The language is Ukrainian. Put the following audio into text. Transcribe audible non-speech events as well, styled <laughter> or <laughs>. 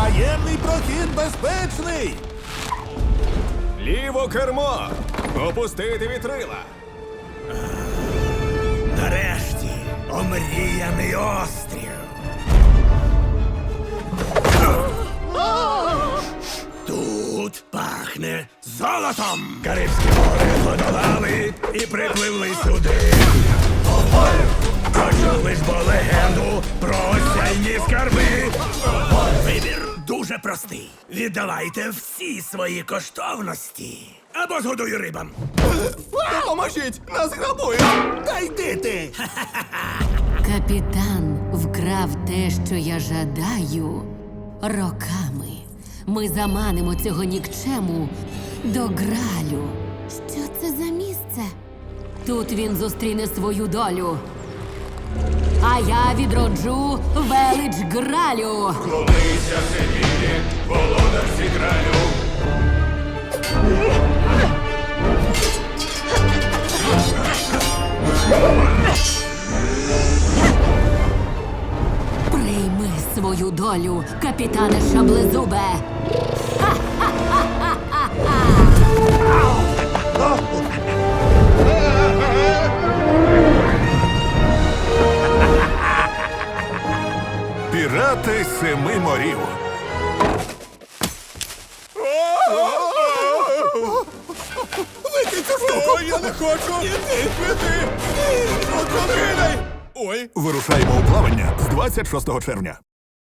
Таємний прохід безпечний! Ліво кермо! Опустити вітрила! Нарешті омріяний острів. Тут пахне золотом. Карибські гори подолали і припливли сюди. Почули ж бо легенду про осяйні скарби. Простий. Віддавайте всі свої коштовності. Або згодую рибам. Допоможіть! Нас грабують! Та йди ти! <laughs> Капітан вкрав те, що я жадаю роками. Ми заманимо цього нікчему до гралю. Що це за місце? Тут він зустріне свою долю. А я відроджу велич гралю. Прийми свою долю, капітане Шаблезубе. Пірати семи морів. Я не хочу! От! Ой! Вирушаємо у плавання з 26 червня.